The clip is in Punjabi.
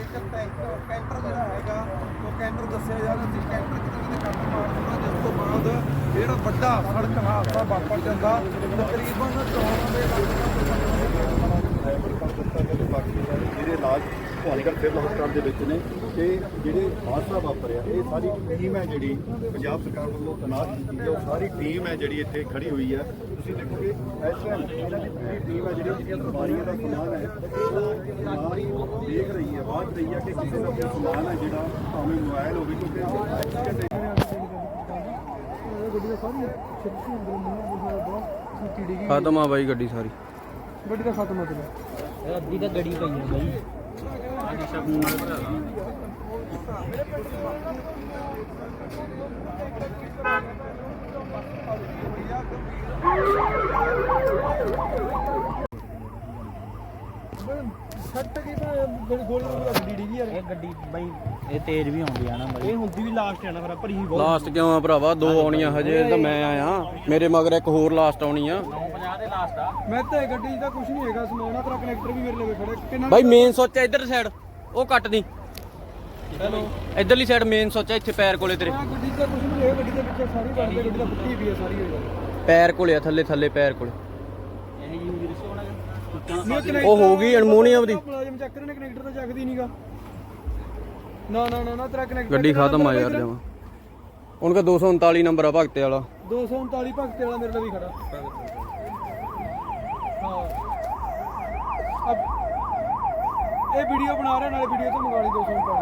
ਜੇਕਰ ਟੈਂਕਰ ਕੈਂਟਰ ਜਿਹੜਾ ਹੈਗਾ, ਉਹ ਕੈਂਟਰ ਦੱਸਿਆ ਜਾ ਰਿਹਾ ਸੀ। ਕੈਂਟਰ ਕਿਤੇ ਕਿਤੇ ਕੱਟ ਮਾਰ ਦਿੰਦਾ ਜਿਸ ਤੋਂ ਬਾਅਦ ਜਿਹੜਾ ਵੱਡਾ ਸੜਕ ਹਾਦਸਾ ਵਾਪਰ ਜਾਂਦਾ, ਤਕਰੀਬਨ 14 ਦੇ ਜਿਹੜੇ ਭਵਾਨੀਗੜ੍ਹ ਸਿਵਲ ਹਸਪਤਾਲ ਦੇ ਵਿੱਚ ਨੇ ਤੇ ਜਿਹੜੇ ਹਾਦਸਾ ਵਾਪਰਿਆ ਇਹ ਸਾਰੀ ਟੀਮ ਹੈ ਜਿਹੜੀ ਪੰਜਾਬ ਸਰਕਾਰ ਵੱਲੋਂ ਤੈਨਾਤ ਕੀਤੀ ਹੈ। ਉਹ ਸਾਰੀ ਟੀਮ ਹੈ ਜਿਹੜੀ ਇੱਥੇ ਖੜੀ ਹੋਈ ਹੈ। ਤੁਸੀਂ ਦੇਖੋਗੇ ਇਸ ਟਾਈਮ ਇਹਨਾਂ ਦੀ ਪੂਰੀ ਟੀਮ ਹੈ ਜਿਹੜੀ ਬਿਮਾਰੀਆਂ ਦਾ ਸਮਾਨ ਹੈ ਉਹ ਨਾਲ ਦੇਖ ਰਹੀ ਹੈ ਬਾਤ ਰਹੀ ਹੈ ਕਿ ਕਿਸੇ ਦਾ ਕੋਈ ਸਮਾਨ ਹੈ ਜਿਹੜਾ ਭਾਵੇਂ ਮੋਬਾਈਲ ਹੋਵੇ ਕਿਉਂਕਿ ਗੱਡੀ ਦਾ ਸਾਰੀ ਛੱਤੀ ਅੰਦਰ ਮੁੰਨਾ ਬਹੁਤ ਛੱਤੀ ਡਿੱਗੀ ਖਤਮ ਆ ਬਾਈ ਗੱਡੀ ਸਾਰੀ। ਗੱਡੀ ਦਾ ਖਤਮ ਹੋ। ਗਿਆ ਅੱਧੀ ਤਾਂ ਗੜੀ ਪਈ ਹੈ ਬਾਈ। ਛੱਟ ਕੀ ਤਾਂ ਗੋਲ ਗੋਲ ਗੱਡੀ ਡਿੱਗੀ ਯਾਰ ਇਹ ਗੱਡੀ ਬਾਈ ਇਹ ਤੇਜ਼ ਵੀ ਆਉਂਦੀ ਆ ਨਾ ਬਾਈ ਇਹ ਹੁੰਦੀ ਵੀ ਲਾਸਟ ਹੈ ਨਾ ਫਿਰ ਭਰੀ ਬਹੁਤ। ਲਾਸਟ ਕਿਉਂ ਆ ਭਰਾਵਾ? ਦੋ ਆਉਣੀਆਂ ਹਜੇ ਤਾਂ ਮੈਂ ਆਇਆ। ਮੇਰੇ ਮਗਰ ਇੱਕ ਹੋਰ ਲਾਸਟ ਆਉਣੀ ਆ। 950 ਦੇ ਲਾਸਟ ਆ। ਮੈਂ ਤੇ ਗੱਡੀ ਦਾ ਕੁਝ ਨਹੀਂ ਹੈਗਾ ਸਮਾਨ ਆ ਤੇਰਾ ਕਨੈਕਟਰ ਵੀ ਮੇਰੇ ਲਵੇ ਖੜਾ ਕਿੰਨਾ ਬਾਈ ਮੇਨ ਸੋਚ ਆ ਇੱਧਰ ਸਾਈਡ ਉਹ ਕੱਟ ਦੀ। ਹੈਲੋ। ਇੱਧਰਲੀ ਸਾਈਡ ਮੇਨ ਸੋਚ ਆ ਇੱਥੇ ਪੈਰ ਕੋਲੇ ਤੇਰੇ। ਆ ਗੱਡੀ ਦਾ ਕੁਝ ਨਹੀਂ ਹੈਗਾ ਗੱਡੀ ਦੇ ਪਿੱਛੇ ਸਾਰੀ ਬੰਦ ਗੱਡੀ ਦਾ ਪੁੱਟੀ ਵੀ ਹੈ ਸਾਰੀ ਹੋਈ ਪੈਰ ਕੋਲੇ ਆ ਥੱਲੇ ਥੱਲੇ ਪੈਰ ਕੋਲੇ। ਉਹ ਹੋ ਗਈ ਅਲਮੂਨੀਅਮ ਦੀ ਮੁਲਾਜ਼ਮ ਚੱਕ ਰਹੇ ਨੇ ਕਨੈਕਟਰ ਤਾਂ ਚੱਕਦੀ ਨਹੀਂਗਾ ਨਾ ਨਾ ਨਾ ਨਾ ਤੇਰਾ ਕਨੈਕਟਰ ਗੱਡੀ ਖਤਮ ਆ ਯਾਰ ਜਮਾ। ਉਹਨਾਂ ਦਾ 239 ਨੰਬਰ ਆ ਭਗਤੇ ਵਾਲਾ। 239 ਭਗਤੇ ਵਾਲਾ ਮੇਰੇ ਨਾਲ ਵੀ ਖੜਾ। ਹਾਂ। ਅਬ ਇਹ ਵੀਡੀਓ ਬਣਾ ਰਿਹਾ ਨਾਲੇ ਵੀਡੀਓ ਤੋਂ ਮੰਗਾ ਲਈ 239 ਇਹਦੇ